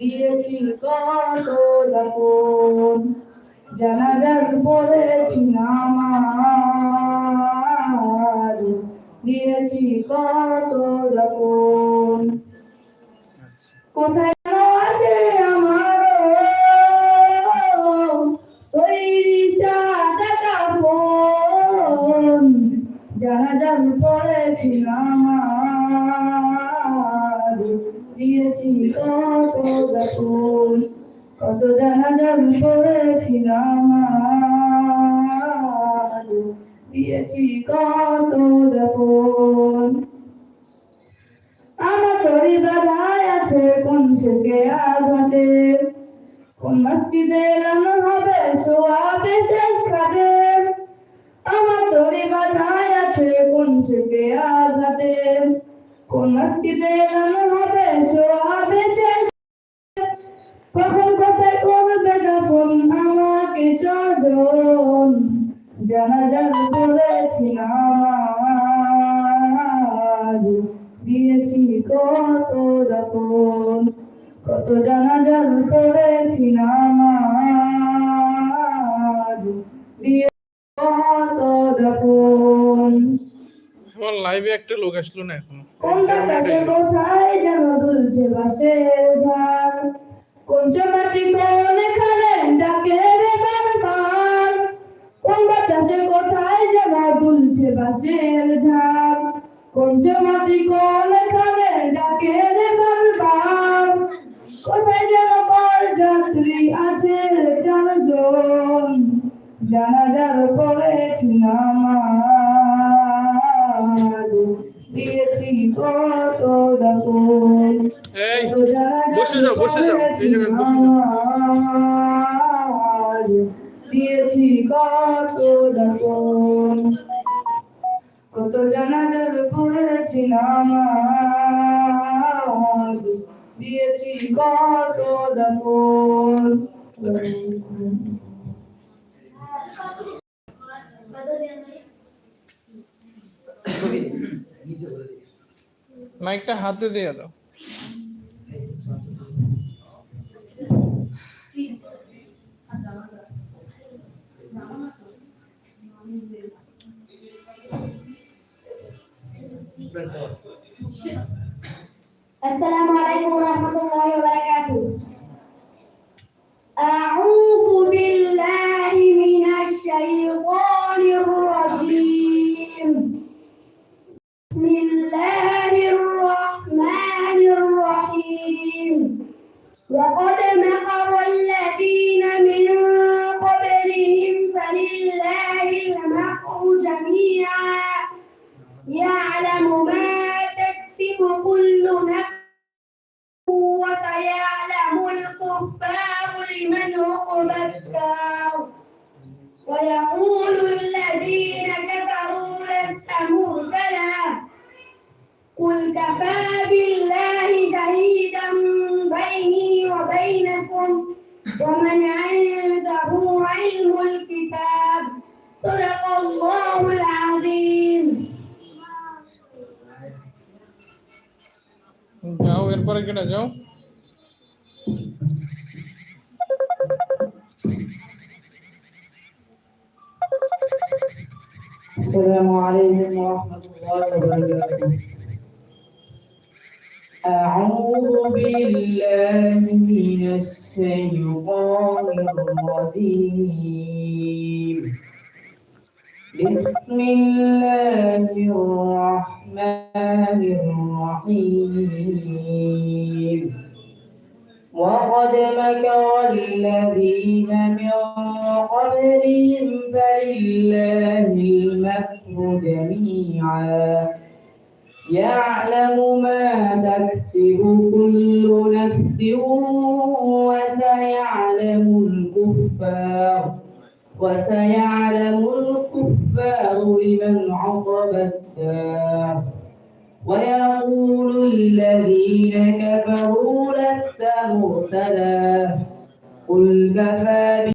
দিয়েছি কত দাফন জানাজার পড়েছি নামাজ। দিয়েছি কত দাফন কোথায় আছে আমার তৈরি সাদা কাপড় জানাজার পড়েছি নামাজ। দিয়েছি কত দাফন কত দিয়েছি কত আমার তরি আছে কোন সুখে আঘাতে কোন মসজিদে রান্না হবে, সোয়াবে শেষ খাটে আমার আছে কোন সুখে কোন রান্না হবে, সোয়াবে শেষ দিয়েছি কত কত জানাজার করেছি নামাজ। দিয়ে কত দফন আমার লাইভে একটা লোক আসলো না এখনও। কোনটা কাছে কোথায় যেন দুলছে বাসের ঝাড় কোন মাটি কোন এখানে ডাকে রে বারবার। কোন বাতাসে কোথায় যেন দুলছে বাসের ঝাড় কোন কোন এখানে ডাকে রে বারবার? কোথায় যেন বল যাত্রী আছে চারজন? জানাজার পড়েছি নামাজ। দিয়েছি কত দাপন বসে যাও বসে যাও। দিয়েছি কত দাপন জানাজার পড়েছি নামাজ দিয়েছি কত দাপন মাইকটা হাতে দিয়ে দাও। السلام عليكم ورحمة الله وبركاته. أعوذ بالله من الشيطان الرجيم. بسم الله الرحمن الرحيم. وقد مكر الذين من قبلهم فلله المكر جميعا. يعلم ما تكسب كل الكفار لمن عقبى الدار ويقول الذين كفروا لست مرسلا قل كفى بالله شهيدا بيني وبينكم ومن عنده علم الكتاب صدق الله العظيم যাও এরপরে কেটে যাও السلام عليكم ورحمة الله وبركاته. أعوذ بالله من الشيطان الرجيم. بسم الله الرحمن الرحيم. وقد مكر الذين من قبلهم فلله المكر جميعا. يعلم ما تكسب كل نفس وسيعلم الكفار. وسيعلم الكفار لمن عقب الدار. ويقول الذين كفروا لست مرسلا. قل كفى